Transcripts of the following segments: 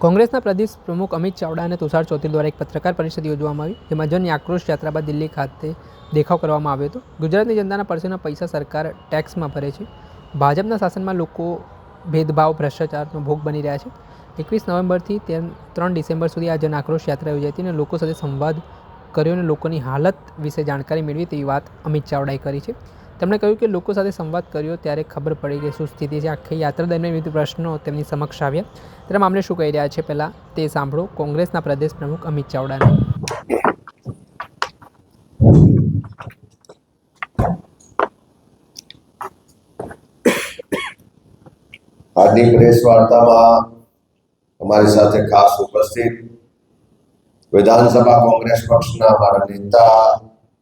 કોંગ્રેસના પ્રદેશ પ્રમુખ અમિત ચાવડા અને તુષાર ચૌધરી દ્વારા એક પત્રકાર પરિષદ યોજવામાં આવી, જેમાં જન આક્રોશ યાત્રા બાદ દિલ્હી ખાતે દેખાવ કરવામાં આવ્યો હતો. ગુજરાતની જનતાના પરસેના પૈસા સરકાર ટેક્સમાં ભરે છે. ભાજપના શાસનમાં લોકો ભેદભાવ, ભ્રષ્ટાચારનો ભોગ બની રહ્યા છે. એકવીસ નવેમ્બરથી તેર ત્રણ ડિસેમ્બર સુધી આ જન આક્રોશ યાત્રા યોજાઈ હતી અને લોકો સાથે સંવાદ કર્યો અને લોકોની હાલત વિશે જાણકારી મેળવી તેવી વાત અમિત ચાવડાએ કરી છે. તેમણે કહ્યું કે લોકો સાથે સંવાદ કર્યો ત્યારે ખબર પડી કે શું સ્થિતિ છે. આખી યાત્રા દરમિયાન વિવિધ પ્રશ્નો તેમની સમક્ષ આવ્યા. તેના મામલે શું કહી રહ્યા છે પહેલાં તે સાંભળો. કોંગ્રેસના પ્રદેશ પ્રમુખ અમિત ચાવડાને. આજની પ્રેસ વાર્તામાં અમારી સાથે ખાસ ઉપસ્થિત વિધાનસભા કોંગ્રેસ પક્ષના અમારા નેતા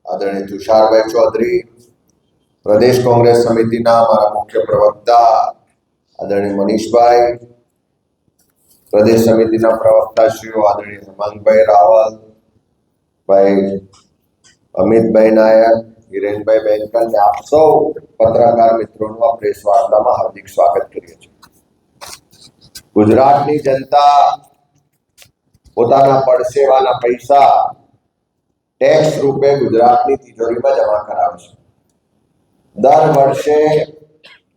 આદરણીય તુષારભાઈ ચૌધરી પ્રદેશ કોંગ્રેસ સમિતિના અમારા મુખ્ય પ્રવક્તા આદરણીય મનીષભાઈ, પ્રદેશ સમિતિના પ્રવક્તા શ્રીઓ આદરણીય હેમાંગભાઈ રાવલ, ભાઈ અમિતભાઈ નાયક હિરેનભાઈ બેંકલ ને આપ સૌ પત્રકાર મિત્રોનું આ પ્રેસ વાર્તામાં હાર્દિક સ્વાગત કરીએ છીએ. ગુજરાતની જનતા પોતાના પડસેવાના પૈસા ટેક્સ રૂપે ગુજરાતની તિજોરીમાં જમા કરાવે છે દર વર્ષે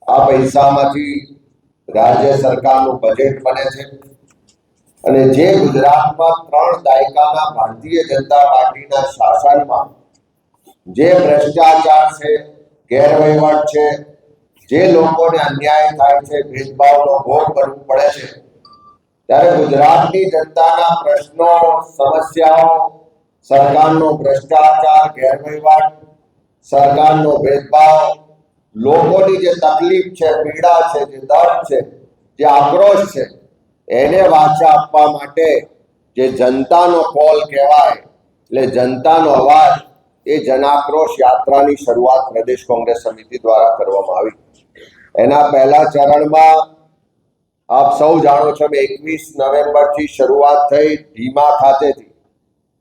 આ પૈસામાંથી રાજ્ય સરકારનું બજેટ બને છે. અને જે ગુજરાતમાં ત્રણ દાયકાના ભારતીય જનતા પાર્ટીના શાસનમાં જે ભ્રષ્ટાચાર છે, ગેરવહીવટ છે, જે લોકોને અન્યાય થાય છે, ભેદભાવનો ભોગ કરવું પડે છે, ત્યારે ગુજરાતની જનતાના પ્રશ્નો, સમસ્યાઓ, સરકારનો ભ્રષ્ટાચાર, ગેરવહીવટ સરકારનો ભેદભાવ, લોકોની જે તકલીફ છે, પીડા છે, જે દર્દ છે, જે આક્રોશ છે, એને વાચા આપવા માટે જે જનતાનો કોલ કહેવાય, એટલે જનતાનો અવાજ એ જનાક્રોશ યાત્રાની શરૂઆત પ્રદેશ કોંગ્રેસ સમિતિ દ્વારા કરવામાં આવી. એના પહેલા ચરણમાં આપ સૌ જાણો છો કે એકવીસ નવેમ્બરથી શરૂઆત થઈ, ધીમા ખાતેથી.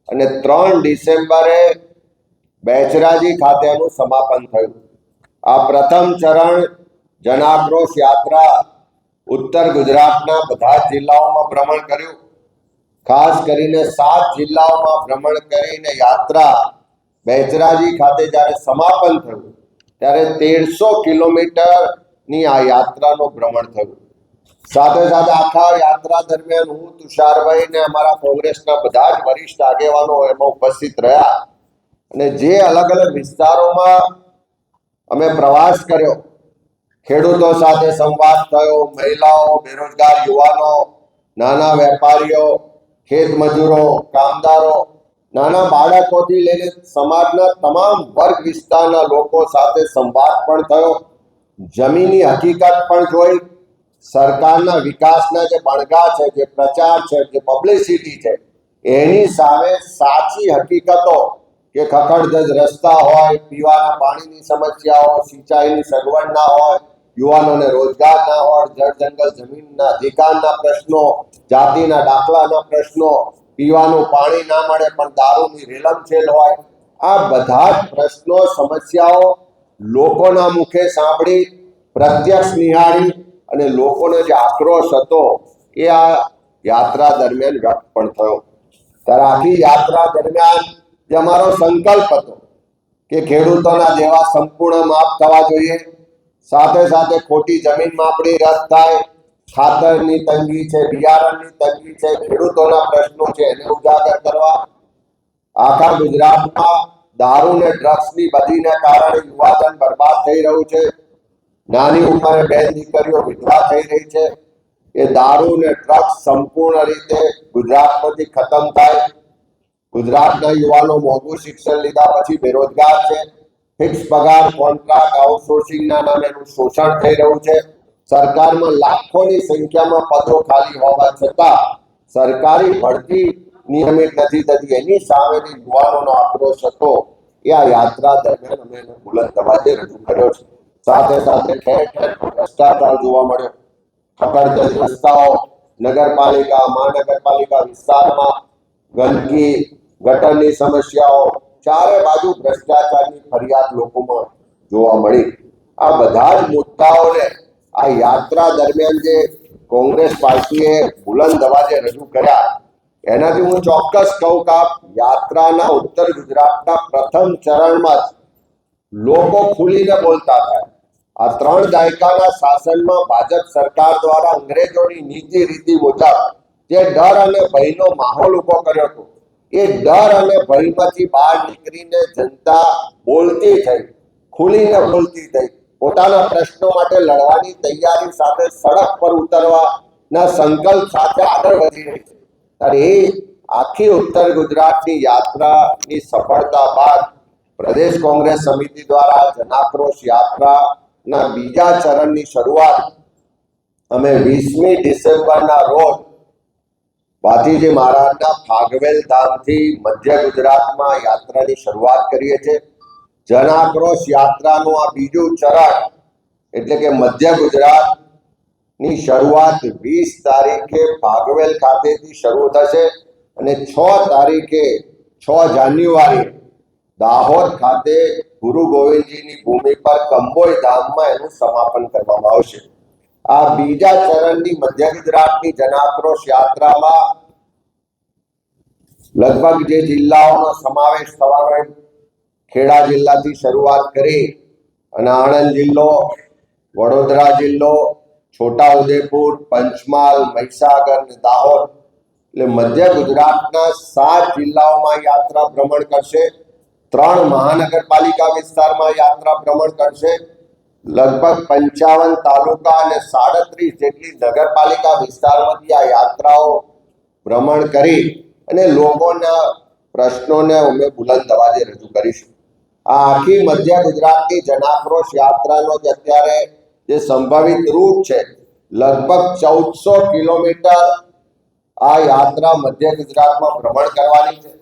અને ત્રણ ડિસેમ્બરે બેચરાજી ખાતેનું સમાપન થયું. આ પ્રથમ ચરણ જનાક્રોશ યાત્રા ઉત્તર ગુજરાતના બધા જ જિલ્લાઓમાં ભ્રમણ કર્યું. ખાસ કરીને સાત જિલ્લાઓમાં ભ્રમણ કરીને યાત્રા બેચરાજી ખાતે જ્યારે સમાપન થયું, ત્યારે તેરસો કિલોમીટરની આ યાત્રાનું ભ્રમણ થયું. સાથે સાથે આખા યાત્રા દરમિયાન હું, તુષારભાઈ ને અમારા કોંગ્રેસના બધા જ વરિષ્ઠ આગેવાનો એમાં ઉપસ્થિત રહ્યા. અને જે અલગ અલગ વિસ્તારોમાં અમે પ્રવાસ કર્યો, ખેડૂતો સાથે સંવાદ થયો, મહિલાઓ, બેરોજગાર યુવાનો, નાના વેપારીઓ, ખેત મજૂરો, કામદારો, નાના બાળકોથી લઈને સમાજના તમામ વર્ગ વિસ્તારના લોકો સાથે સંવાદ પણ થયો. જમીની હકીકત પણ જોઈ. સરકારના વિકાસના જે બણગા છે, જે પ્રચાર છે, જે પબ્લિસિટી છે, એની સામે સાચી હકીકતો કે ખખડધજ રસ્તા હોય, પીવાના પાણીની સમસ્યાઓ, સિંચાઈની સગવડ ના હોય, યુવાનોને રોજગાર ના હોય, જળ જંગલ જમીનના અધિકારના પ્રશ્નો, જાતિના દાખલાના પ્રશ્નો, પીવાનું પાણી ના મળે પણ દારૂની રેલમછેલ હોય, આ બધા જ પ્રશ્નો, સમસ્યાઓ લોકોના મુખે સાંભળી, પ્રત્યક્ષ નિહાળી અને લોકોનો જે આક્રોશ હતો એ આ યાત્રા દરમિયાન વ્યક્ત પણ થયો. ત્યારે આખી યાત્રા દરમિયાન જે અમારો સંકલ્પ હતો કે ખેડૂતોના જેવા સંપૂર્ણ માપ થવા જોઈએ. સાથે સાથે ખોટી જમીન માપણી રદ થાય. ખાતરની તંગી છે, બિયારણની તંગી છે, ખેડૂતોના પ્રશ્નો છે, એને ઉજાગર કરવા. આખા ગુજરાતમાં દારૂ ને ડ્રગ્સની બધીને કારણે યુવાધન બરબાદ થઈ રહ્યું છે. નાની ઉંમરે બે દીકરીઓ વિધવા થઈ રહી છે. એ દારૂ ને ડ્રગ્સ સંપૂર્ણ રીતે ગુજરાતમાંથી ખતમ થાય. ગુજરાતના યુવાનો મોંઘું શિક્ષણ લીધા પછી બેરોજગાર છે. ફિક્સ પગાર કોન્ટ્રાક્ટ આઉટસોર્સિંગના નામે શોષણ થઈ રહ્યું છે. સરકારમાં લાખોની સંખ્યામાં પદો ખાલી હોવા છતાં સરકારી ભરતી નિયમિત નથી થતી. એની સામેની યુવાનોનો આક્રોશ હતો. એ આ યાત્રા દરમિયાન અમે બુલંદ અવાજે રજૂ કર્યો છે. સાથે સાથે ઠેર ઠેર ભ્રષ્ટાચાર જોવા મળ્યો. ખકડધજ રસ્તાઓ, નગરપાલિકા, મહાનગરપાલિકા વિસ્તારમાં ગંદકી ગટરની સમસ્યાઓ ચારે બાજુ ભ્રષ્ટાચારની ફરિયાદ લોકોમાં જોવા મળી. આ બધા જ મુદ્દાઓને આ યાત્રા દરમિયાન જે કોંગ્રેસ પાર્ટીએ બુલંદ અવાજે રજૂ કર્યા, એનાથી હું ચોક્કસ કહું કે યાત્રાના ઉત્તર ગુજરાતના પ્રથમ ચરણમાં જ લોકો ખુલીને બોલતા હતા. આ ત્રણ દાયકાના શાસનમાં ભાજપ સરકાર દ્વારા અંગ્રેજોની નીતિ રીતિ મુજબ જે ડર અને ભયનો માહોલ ઊભો કર્યો હતો એ ડર અને ભયમાંથી બહાર નીકળીને જનતા બોલતી થઈ, ખુલીને બોલતી થઈ. પોતાના પ્રશ્નો માટે લડવાની તૈયારી સાથે સડક પર ઉતરવાના સંકલ્પ સાથે આગળ વધી રહી છે. ત્યારે એ આખી ઉત્તર ગુજરાતની યાત્રાની સફળતા બાદ પ્રદેશ કોંગ્રેસ સમિતિ દ્વારા જનાક્રોશ યાત્રાના બીજા ચરણની શરૂઆત અમે વીસમી ડિસેમ્બરના રોજ ભાતીજી મહારાજના ફાગવેલ ધામથી મધ્ય ગુજરાતમાં યાત્રાની શરૂઆત કરીએ છીએ. જનાક્રોશ યાત્રાનું આ બીજું ચરણ એટલે કે મધ્ય ગુજરાતની શરૂઆત વીસ તારીખે ભાગવેલ ખાતેથી શરૂ થશે અને છ તારીખે છ જાન્યુઆરી દાહોદ ખાતે ગુરુ ગોવિંદજીની ભૂમિ પર કંબોઈ ધામમાં એનું સમાપન કરવામાં આવશે. આ બીજા ચરણની મધ્ય ગુજરાતની જનાક્રોશ યાત્રામાં લગભગ જે જિલ્લાઓનો સમાવેશ થવાનો ખેડા જિલ્લાથી શરૂઆત કરી અને આણંદ જિલ્લો, વડોદરા જિલ્લો, છોટાઉદેપુર, પંચમહાલ, મહીસાગર અને દાહોદ, એટલે મધ્ય ગુજરાતના સાત જિલ્લાઓમાં યાત્રા ભ્રમણ કરશે, ત્રણ મહાનગરપાલિકા વિસ્તારમાં યાત્રા ભ્રમણ કરશે લગભગ પંચાવન તાલુકા અને સાડત્રીસ જેટલી નગરપાલિકા વિસ્તારમાંથી આ યાત્રાઓ ભ્રમણ કરી અને લોકોના પ્રશ્નોને અમે બુલંદ અવાજે રજૂ કરીશું. આ આખી મધ્ય ગુજરાતની જનાક્રોશ યાત્રાનો જે અત્યારે જે સંભવિત રૂટ છે, લગભગ ચૌદસો કિલોમીટર આ યાત્રા મધ્ય ગુજરાતમાં ભ્રમણ કરવાની છે.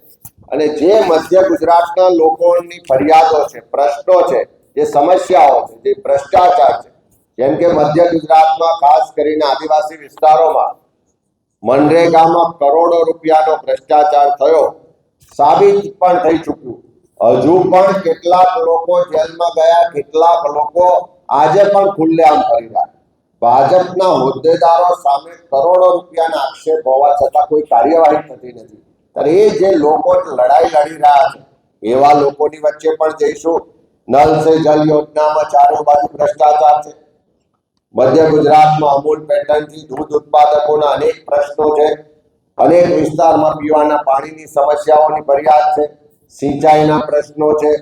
અને જે મધ્ય ગુજરાતના લોકોની ફરિયાદો છે, પ્રશ્નો છે જે સમસ્યાઓ છે, જે ભ્રષ્ટાચાર છે, જેમ કે મધ્ય ગુજરાતમાં ખાસ કરીને આદિવાસી વિસ્તારોમાં મનરેગામાં કરોડો રૂપિયાનો ભ્રષ્ટાચાર થયો, સાબિત પણ થઈ ચૂક્યું. હજુ પણ કેટલાક લોકો જેલમાં ગયા, કેટલાક લોકો આજે પણ ખુલ્લેઆમ ફરી રહ્યા. ભાજપના હોદ્દેદારો સામે કરોડો રૂપિયાના આક્ષેપ હોવા છતાં કોઈ કાર્યવાહી થતી નથી. ત્યારે એ જે લોકો લડાઈ લડી રહ્યા છે, એવા લોકોની વચ્ચે પણ જઈશું. નલ સે જલ યોજનામાં ચારે બાજુ ભ્રષ્ટાચાર છે. મધ્ય ગુજરાતમાં અમૂલ પેટર્નથી દૂધ ઉત્પાદકોના અનેક પ્રશ્નો છે. અનેક વિસ્તારમાં પીવાના પાણીની સમસ્યાઓની ફરિયાદ છે. સિંચાઈના પ્રશ્નો છે.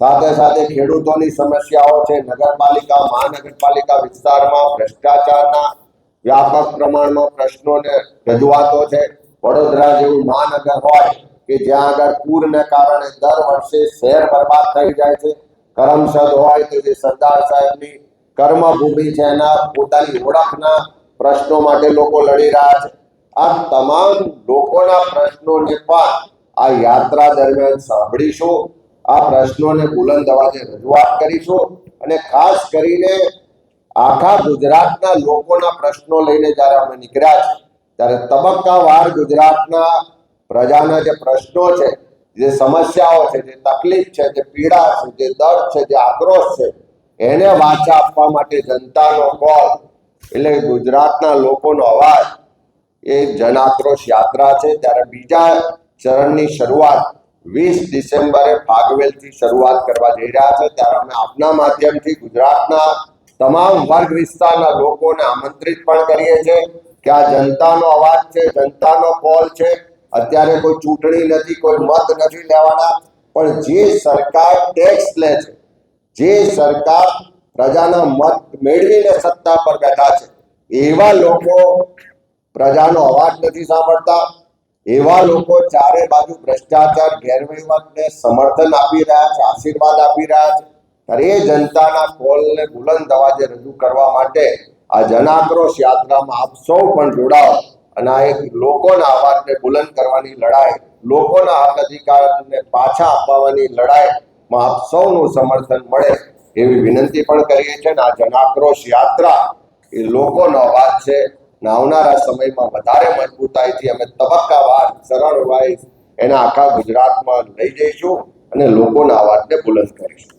સાથે સાથે ખેડૂતોની સમસ્યાઓ છે. નગરપાલિકા, મહાનગરપાલિકા વિસ્તારમાં ભ્રષ્ટાચારના વ્યાપક પ્રમાણમાં પ્રશ્નોને રજૂઆતો છે. વડોદરા જેવું મહાનગર હોય કે જ્યાં આગળ પૂરને કારણે દર વર્ષે શહેર બરબાદ થઈ જાય છે. કરમસદ હોય તો જે સરદાર સાહેબની કર્મભૂમિ છે એના પોતાની ઓળખના પ્રશ્નો માટે લોકો લડી રહ્યા છે. આ તમામ લોકોના પ્રશ્નોને પણ આ યાત્રા દરમિયાન સાંભળીશું. આ પ્રશ્નોને બુલંદ અવાજે રજૂઆત કરીશું અને ખાસ કરીને આખા ગુજરાતના લોકોના પ્રશ્નો લઈને જ્યારે અમે નીકળ્યા છે, ત્યારે તબક્કાવાર ગુજરાતના પ્રજાના જે પ્રશ્નો છે જે સમસ્યાઓ છે, જે તકલીફ છે, જે પીડા છે, જે દર્દ છે, જે આક્રોશ છે, એને વાચા આપવા માટે જનતાનો કોલ, એટલે ગુજરાતના લોકોનો અવાજ, એ જન આક્રોશ યાત્રા છે. ત્યારે બીજા ચરણની શરૂઆત વીસ ડિસેમ્બરે ફાગવેલથી શરૂઆત કરવા જઈ રહ્યા છે. ત્યારે અમે આપના માધ્યમથી ગુજરાતના તમામ વર્ગ વિસ્તારના લોકોને આમંત્રિત પણ કરીએ છીએ કે આ જનતાનો અવાજ છે, જનતાનો કોલ છે. અત્યારે કોઈ ચૂંટણી નથી, કોઈ મત નથી લેવાના, પણ જે સરકાર ટેક્સ લે છે, જે સરકાર પ્રજાના મત મેળવીને સત્તા પર બેઠા છે, એવા લોકો પ્રજાનો અવાજ નથી સાંભળતા, એવા લોકો ચારે બાજુ ભ્રષ્ટાચાર, ગેરવહીવટને સમર્થન આપી રહ્યા છે, આશીર્વાદ આપી રહ્યા છે. ત્યારે જનતાના કોલને બુલંદ અવાજે રજૂ કરવા માટે આ જનાક્રોશ યાત્રામાં આપ સૌ પણ જોડાઓ. અને આ એક લોકોના અવાજને બુલંદ કરવાની લડાઈ, લોકોના હક અધિકારને પાછા અપાવવાની લડાઈમાં આપ સૌનું સમર્થન મળે એવી વિનંતી પણ કરીએ છીએ. આ જનાક્રોશ યાત્રા એ લોકોનો અવાજ છે ને આવનારા સમયમાં વધારે મજબૂતાઈથી અમે તબક્કાવાર સરળ વાઇઝ એના આખા ગુજરાતમાં લઈ જઈશું અને લોકોના અવાજને બુલંદ કરીશું.